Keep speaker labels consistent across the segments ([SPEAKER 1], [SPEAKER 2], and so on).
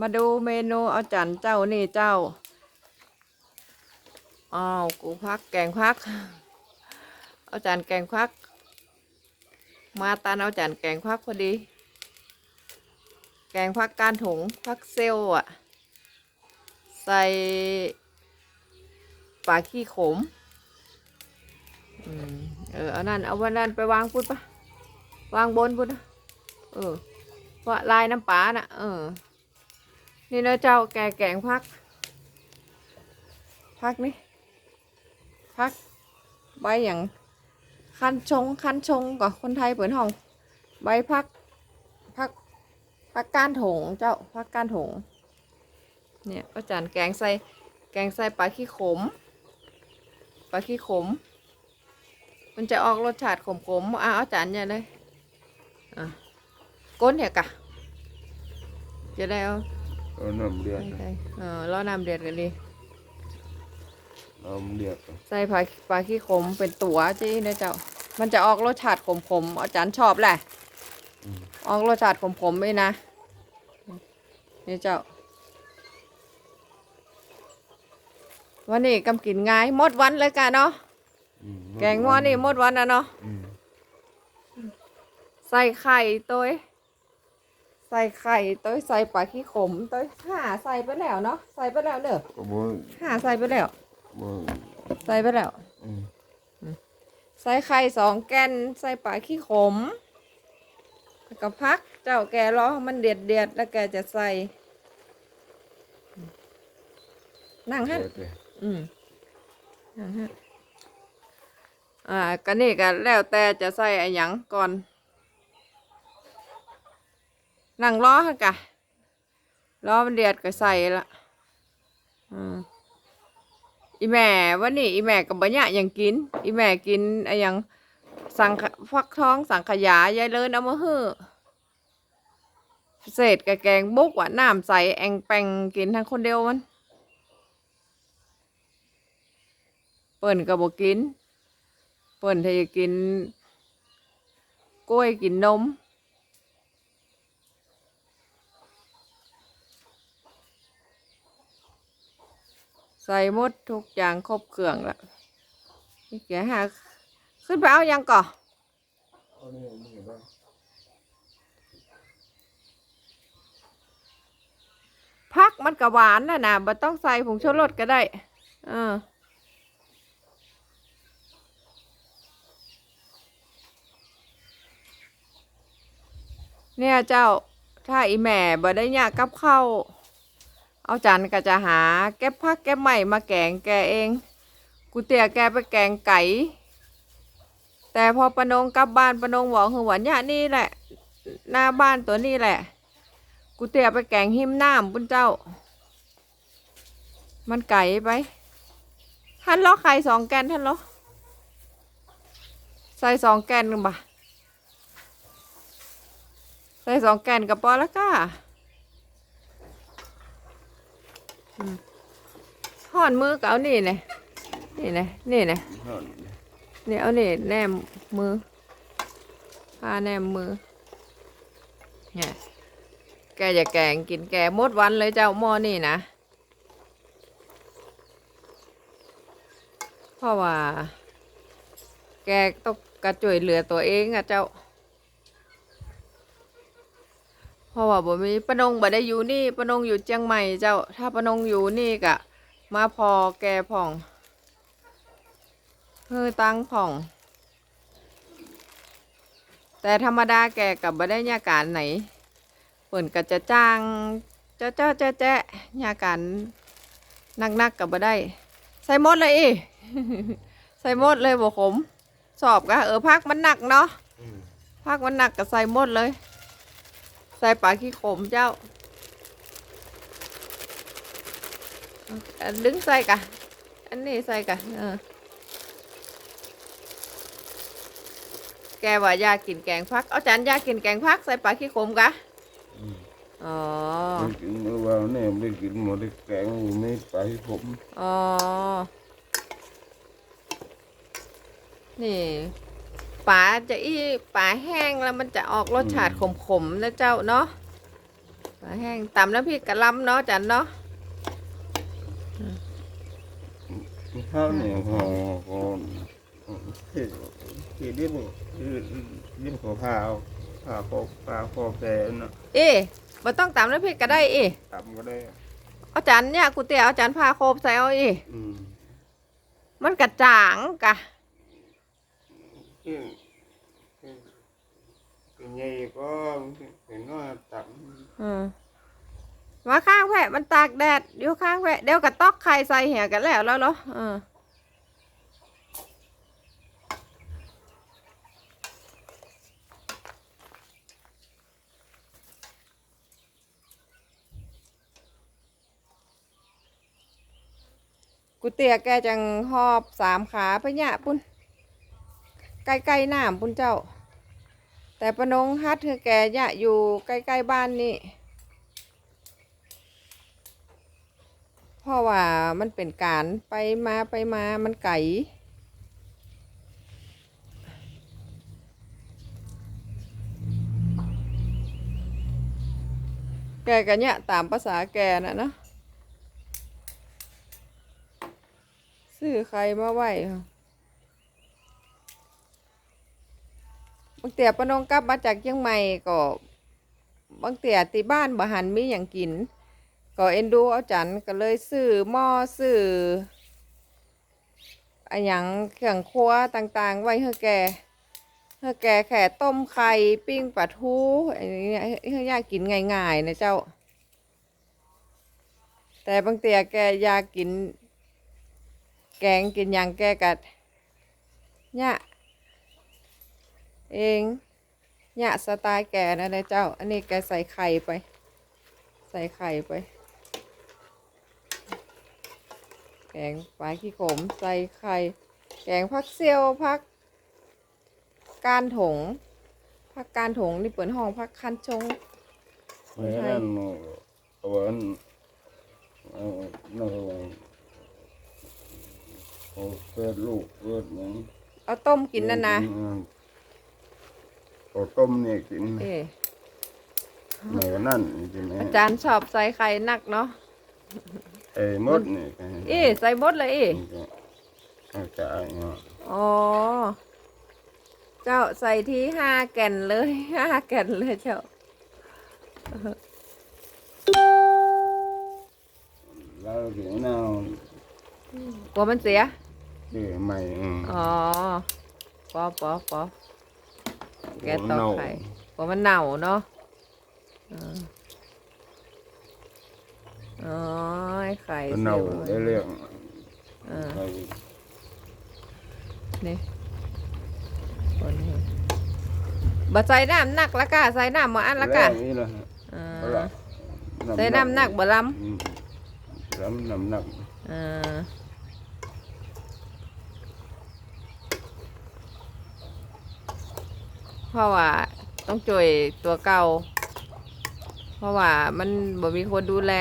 [SPEAKER 1] มาดูเมนูเอาจันเจ้านี่เจ้า อ้าวกูพักแกงพัก เอาจานแกงพัก มาตานเอาจานแกงพักพอดี แกงพักก้านถุงพักเซลอะ ใส่ปลาขี้ขม อืม เออ เอานั่น เอาวันนั้นไปวางพุดปะวางบนพุดนะเออว่าลายน้ำปลาน่ะ เออ นี่นะเจ้าแกแกงพัก พักนี่พักใบอย่างคันชงคันชงกับคนไทยเปิดห้อง ใบพักพักพักก้านโถงเจ้าพักก้านโถงเนี่ยก็จานแกงใส่แกงใส่ปลาขี้ขมปลาขี้ขม มันจะออกรสชาติขมๆอะอาจานใหญ่เลยอะก้นเนี่ยกะจะได้เอา
[SPEAKER 2] เอาน้ำเดือด
[SPEAKER 1] ใส่เออรอน้ำเดือดกันดี
[SPEAKER 2] น้ำเดือด
[SPEAKER 1] ใส่ปลาปลาขี้ขมเป็นตัวจีนะเจ้า มันจะออกรสชาติขมๆอาจารย์ชอบแหละออกรสชาติขมๆไหมนะ นี่เจ้า วันนี้กำกินง่ายหมดวันเลยกันเนาะ
[SPEAKER 2] อืม
[SPEAKER 1] แกงหม้อนี่หมดวันนะเนาะ
[SPEAKER 2] อืม
[SPEAKER 1] ใส่ไข่ตัวเอ้ย ใส่ไข่ตัวเอ้ยใส่ปลาขี้ขมตัวเอ้ยห่าใส่ไปแล้วเนาะใส่ไปแล้วเนอะ
[SPEAKER 2] ก็บ่
[SPEAKER 1] ห่าใส่ไปแล้ว
[SPEAKER 2] บ่
[SPEAKER 1] ใส่ไปแล้ว
[SPEAKER 2] อืม
[SPEAKER 1] ใส่ไข่สองแกนใส่ปลาขี้ขมแล้วก็พักเจ้าแกรอให้มันเดือดเดือดๆแล้วแกจะใส่นั่งฮะ
[SPEAKER 2] เดือดเลย
[SPEAKER 1] อืมนั่งฮะอ่าก็นี่ก็แล้วแต่จะใส่อะไรหยังก่อน นั่งรอฮะกะรอมันเดือดก็ใส่ละอีแม่วันนี้อีแม่กับบะยะยังกิน อีแม่กินอะไรหยังสังฟักทองสังขยายายเลินเอามาฮื้อเศษกแกงบุกว่าน้ำใสแองแปงกินทั้งคนเดียวมัน เปิ่นก็บอกกิน เปิ่นถ้าจะกิน กล้วยกินนม ใส่มดทุกอย่างครบเครื่องละนี่แกหาขึ้นไปเอายังก่อพักมันก็หวานนะนะบ่ต้องใส่ผงชูรสก็ได้ เออเนี่ยเจ้าถ้าอีแม่บ่ได้ยากกับเข้า เอาจานก็จะหาเก็บผักเก็บใหม่มาแกงแกเอง กูเตี่ยแกไปแกงไก่ แต่พอปนงกลับบ้านปนงบอกคือหวานยะนี่แหละ หน้าบ้านตัวนี้แหละ กูเตี่ยไปแกงหิมน้ำปุ้นเจ้า มันไก่ไปท่านล้อไข่สองแกนท่านล้อใส่สองแกนกันบ่ะใส่สองแกนกับปอแล้วก้าอืม ห่อนมือกับเอานี่เนี่ยนี่นะนี่นะ
[SPEAKER 2] ห่อน
[SPEAKER 1] นี่เอานี่แนมมือผ้าแนมมือ เนี่ย แกจะแกงกินแกหมดวันเลยเจ้าหม้อนี่นะ เพราะว่า แกต้องกระจุยเหลือตัวเองอะเจ้า เพ ราะว่าบ่มีปะนงบ่ได้อยู่นี่ปะนงอยู่เชียงใหม่เจ้า ถ้าปะนงอยู่นี่กะ มาพอแกผ่องเพื่อตั้งผ่อง แต่ธรรมดาแกกับบ่ได้ยาการไหนเปิ่นก็จะจ้างเจ้าเจ้าแจ๊ะแจ๊ะยาการนักๆกับบ่ได้ ใส่หมดเลยอีใส่หมดเลยบ่ขม สอบกะเออพักมันหนักเนาะ
[SPEAKER 2] อืม
[SPEAKER 1] พักมันหนักก็ใส่หมดเลย ใส่ปลาขี้ขมเจ้าอะดึงใส่กะ อันนี้ใส่กะเออแกว่าอยากกินแกงพัก เอาจานอยากกินแกงพักใส่ปลาขี้ขมกะ
[SPEAKER 2] อืม
[SPEAKER 1] อ๋อ
[SPEAKER 2] ไม่กินเมื่อวานเนี่ยไม่ได้กินหมดได้แกงอยู่ไม่ไปผม
[SPEAKER 1] อ๋อ นี่ ปลาจะอีปลาแห้งแล้วมันจะออกรสชาติขมๆนะเจ้าเนาะปลาแห้งตำน้ำพริกกะหลำเนาะจันเนาะ
[SPEAKER 2] ข้าวเหนียวห่อห่อที่ที่ดิ้นดิ้นขอผ้าเอาผ้าคอผ้าคอแกน่ะ
[SPEAKER 1] เอ๊ะบ่ต้องตำน้ำพริกก็ได้เอ๊ะ
[SPEAKER 2] ตำก็ได้
[SPEAKER 1] เอาจานเนี่ยกูเตี๋ยวเอาจานพาโคบใส่เอาเอ๊ะ
[SPEAKER 2] อืม
[SPEAKER 1] มันกระจ่างกะ
[SPEAKER 2] ที่ที่เป็นไงก็เห็นว่าตำ
[SPEAKER 1] อืมมาข้างแพะมันตากแดดอยู่ข้างแพะเดี๋ยวกระตอกไข่ใส่เหี่ยกันแล้วแล้วเหรอเออกูเตียแกจังหอบสามขาพะเนี่ยปุ้น ใกล้ๆน้ำปุ้นเจ้า แต่ปนงฮัดคือแกเนี่ยอยู่ใกล้ๆบ้านนี่เพราะว่ามันเป็นการไปมาไปมามันไก่แกกันเนี่ยตามภาษาแกนะเนะซื้อใครมาไหวค่ะ บางเตี่ยปะนงกลับมาจากเชียงใหม่ก็บางเตี่ยที่บ้านบ่หันมีอย่างกิน ก็เอ็นดูเอาจันก็เลยซื้อหม้อซื้ออะหยังเครื่องครัวต่างๆ ไว้ให้แกให้แกแค่ต้มไข่ปิ้งปลาทูอันนี้ให้ยากกินง่ายๆนะเจ้า แต่บางเตียแกอยากกิน แกงกินหยังแกกัดเนี่ย เองเนี่ยสไตล์แกนะนะเจ้า อันนี้แกใส่ไข่ไป ใส่ไข่ไป แกงปลาขี้ขมใส่ไข่ แกงผักเซียวผักก้านถงผักก้านถงนี่เปิดห้องผักคันชง
[SPEAKER 2] เพราะฉะนั้นเอาไว้เอาเอาเอาเกิดลูกเกิดยัง
[SPEAKER 1] เอาต้มกินนั่นนะ
[SPEAKER 2] เอาต้มเนี่ยกิน
[SPEAKER 1] เอ๊ะ
[SPEAKER 2] ไหนก็นั่นใช่ไหม
[SPEAKER 1] อาจารย์ชอบใส่ไข่นักเนาะ
[SPEAKER 2] ไอ้มดเนี่ย
[SPEAKER 1] เอ๊ะใส่หมดเลยเอ๊ะ
[SPEAKER 2] เอาจ่ายเนาะ
[SPEAKER 1] อ๋อเจ้าใส่ที่ห้าแก่นเลยห้าแก่นเลยเจ้า
[SPEAKER 2] แล้วถึงเอา
[SPEAKER 1] กลัวมันเสีย
[SPEAKER 2] เดี๋ยวใหม่อืม
[SPEAKER 1] อ๋อปอปอปอ แกตอกไข่กลัวมันเน่าเนาะอ่าอ๋อไอ้ไข่
[SPEAKER 2] เน่า
[SPEAKER 1] สี
[SPEAKER 2] ได้
[SPEAKER 1] ย
[SPEAKER 2] เรื่อง
[SPEAKER 1] อ่า
[SPEAKER 2] ไข่
[SPEAKER 1] นี่คนนี้บ่ใส่น้ำหนักละกะใส่น้ำมาอันละกะ
[SPEAKER 2] แรงนี่ละฮะ
[SPEAKER 1] อ่า
[SPEAKER 2] เอาละ
[SPEAKER 1] ใส่น้ำหนักบ่ล
[SPEAKER 2] อืมน้ำน้ำหนักำ
[SPEAKER 1] อ่า เพราะว่าต้องจ่วยตัวเก่า เพราะว่ามันบ่มีคนดูแล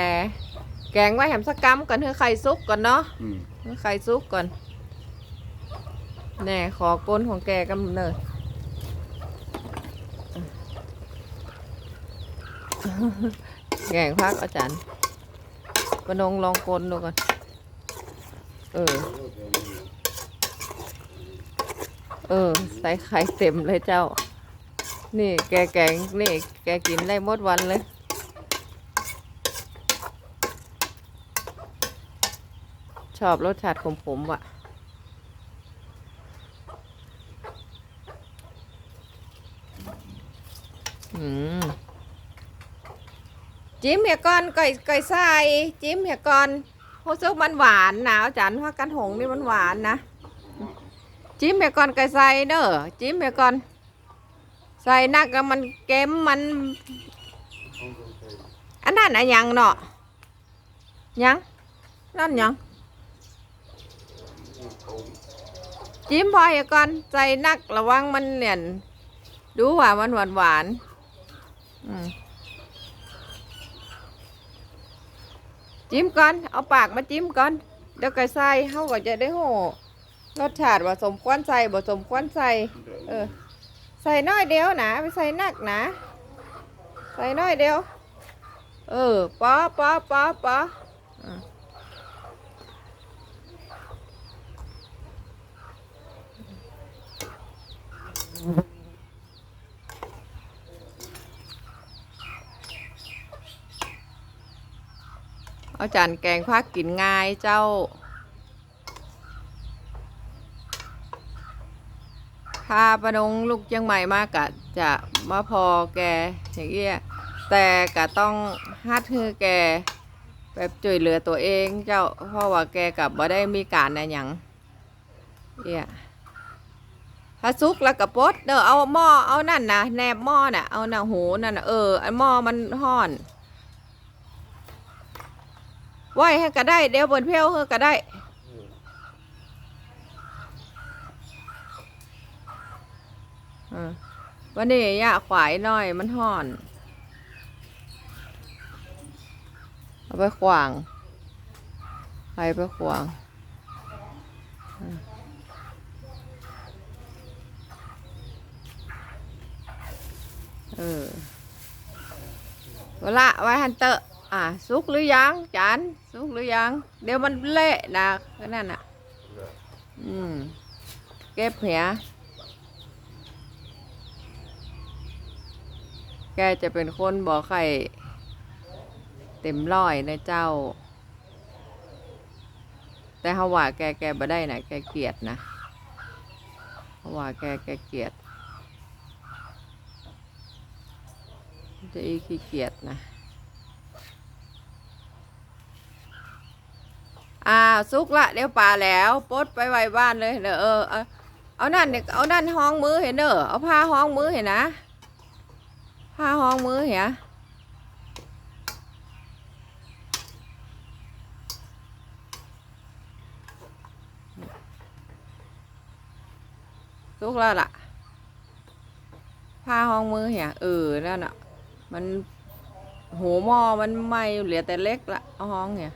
[SPEAKER 1] แกงไว้แหมสักกำก่อนเธอไข่ซุกก่อนเนาะ
[SPEAKER 2] อืม
[SPEAKER 1] เธอไข่ซุกก่อน แน่ขอก้นของแกกำเนิด แกงพักอาจารย์ปนงลองกลนดูก่อน เออ เออ ใส่ไข่เต็มเลยเจ้า นี่แกแกงนี่แกกินได้หมดวันเลย ชอบรสชาติขมว่ะ อืม จิ้มเหียก่อนก่อยก่อยใส่จิ้มเหียก่อนโฮซุกมันหวานหนาวจันว่ากันหงนี่มันหวานนะ จิ้มเหียก่อนก่อยใส่เด้อจิ้มเหียก่อน ใส่นักมันเค็มมัน อันนั้นอะยังเนาะยังนั่นยังจิ้มพอยก่อนใส่นักระวังมันเหนี่ยน ดูว่ามันหวานหวานจิ้มก่อน เอาปากมาจิ้มก่อน เดี๋ยวก็ใส่เขาก็จะได้โหรสชาติว่าสมควรใส่บ่สมควรใส่เออ ใส่น้อยเดียวนะไม่ใส่นักนะใส่น้อยเดียว เออป้าป้าป้าป้าอะเอาจานแกงพักกินง่ายเจ้า พาประนงลูกเชียงใหม่มากะจะมาพอแกอย่างเงี้ยแต่กะต้องฮัดฮือแกแบบช่วยเหลือตัวเองเจ้าเพราะว่าแกกับบ่ได้มีการอะไรอย่างเอี้ยถ้าซุกแล้วก็ปดเด้อเอาหม้อเอานั่นนะแนบหม้อน่ะเอาหน้าหูนั่นนะเออไอหม้อมันห่อนไหวให้ก็ได้เดี๋ยวบนเพลวเฮอก็ได้ อ่า วันนี้ยะขวายหน่อยมันห่อน เอาไปขวางไปไปขวางเออเวลาไว้ฮันเตอร์อะสุกหรือยังจานสุกหรือยัง เดี๋ยวมันเละนะก็นั่นอะ อืม เก็บเหีย แกจะเป็นคนบอกใครเต็มร้อยนะเจ้า แต่เขาว่าแกแกบ่ได้นะแกเกลียดนะเขาว่าแกแกเกลียดจะอีขี้เกียจนะ อ้าวสุกละเดี๋ยวป่าแล้วปดไปไว้บ้านเลยเด้อเออเอาเอานั่นเนี่ยเอานั่นห้องมือเห็นเด้อเอาผ้าห้องมือเห็นนะ ผ้าห้องมือเหรอลุกแล้วล่ะ ผ้าห้องมือเหรอเออนั่นอะ มันหัวหม้อมันไหม่เหลือแต่เล็กละห้องเหรอ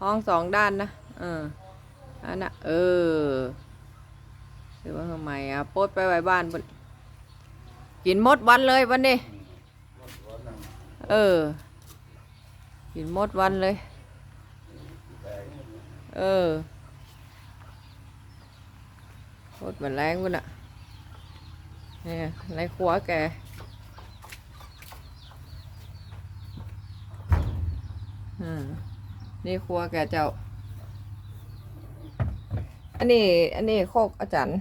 [SPEAKER 1] ห้องสองด้านนะ เอออันน่ะ เออหรือว่าทำไมอะโปดไปไว้บ้านบน กินหมดวันเลยวันนี้ เออ กินหมดวันเลย เออโคตรเหมือนแรงวันอะเนี่ยในครัวแกอืมนี่ครัวแกเจ้า อันนี้ อันนี้โคกอาจารย์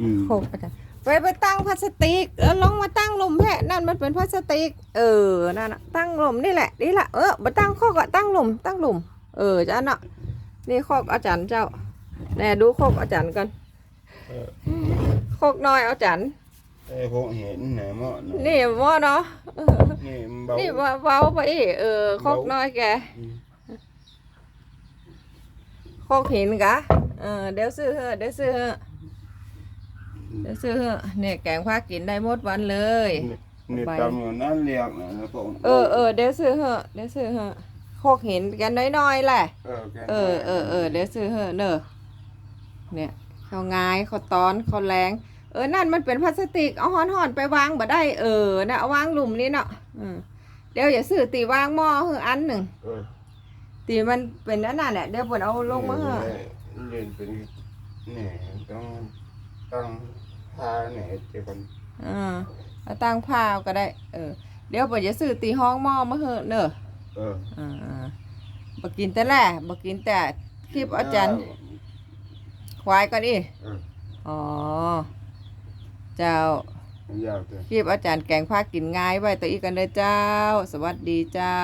[SPEAKER 2] อืม
[SPEAKER 1] โคกอาจารย์ ไปไปตั้งพลาสติกแล้วลองมาตั้งลมแพะนั่นมันเป็นพลาสติก เออนั่นน่ะตั้งลมนี่แหละนี่แหละเออมาตั้งโคกอะตั้งลมตั้งลมเออจ้าเนาะนี่โคกอาจารย์เจ้าแน่ดูโคกอาจารย์กัน
[SPEAKER 2] เออ
[SPEAKER 1] โคกน้อยอาจารย์
[SPEAKER 2] ไอ้พวกเห็นไหนหมด
[SPEAKER 1] นี่ว่าเนาะเออ
[SPEAKER 2] นี่มันเบา
[SPEAKER 1] นี่ว่าเว้าไปอีกเออโคกน้อยแก
[SPEAKER 2] อืม
[SPEAKER 1] โคกหินกะเออเดี๋ยวซื้อเถอะเดี๋ยวซื้อเถอะ เดี๋ยวซื้อเถอะเนี่ยแกงผ้ากินได้หมดวันเลย
[SPEAKER 2] นี่
[SPEAKER 1] ไป
[SPEAKER 2] ตำอยู่นั่นเรียกนะแล้วก็
[SPEAKER 1] เออเออเดี๋ยวซื้อเหอะเดี๋ยวซื้อเหอะโคกหินกันน้อยๆแหละ
[SPEAKER 2] เออแก
[SPEAKER 1] เออเออเออเดี๋ยวซื้อเหอะเนอะเนี่ยเขางายเขาตอนเขาแรงเออนั่นมันเป็นพลาสติกเอาห่อนๆไปวางบ่ได้เออนะเอาวางหลุมนี้เนาะอืมเดี๋ยวอย่าซื้อตีวางหม้อเหอะอันหนึ่ง
[SPEAKER 2] เออ
[SPEAKER 1] ตีมันเป็นนั่นน่ะแหละเดี๋ยวเปิดเอาลงมาเหอะ
[SPEAKER 2] เรียนเป็นเนี่ยต้อง ตั้งผ้าเนี่ยเจ้าคน
[SPEAKER 1] อ่าเอาตั้งผ้าก็ได้ เออ เดี๋ยวเปิดจะซื้อตีห้องหม้อมาเหอะเนอะ
[SPEAKER 2] เออ
[SPEAKER 1] อ่าๆบ่กินแต่แหละบ่กินแต่คลิปอาจารย์ควายก่อนดิ
[SPEAKER 2] เออ
[SPEAKER 1] อ๋อ เจ้า
[SPEAKER 2] ยาวเลย
[SPEAKER 1] คลิปอาจารย์แกงผ้ากินง่ายไว้ตัวอีกกันเลยเจ้า สวัสดีเจ้า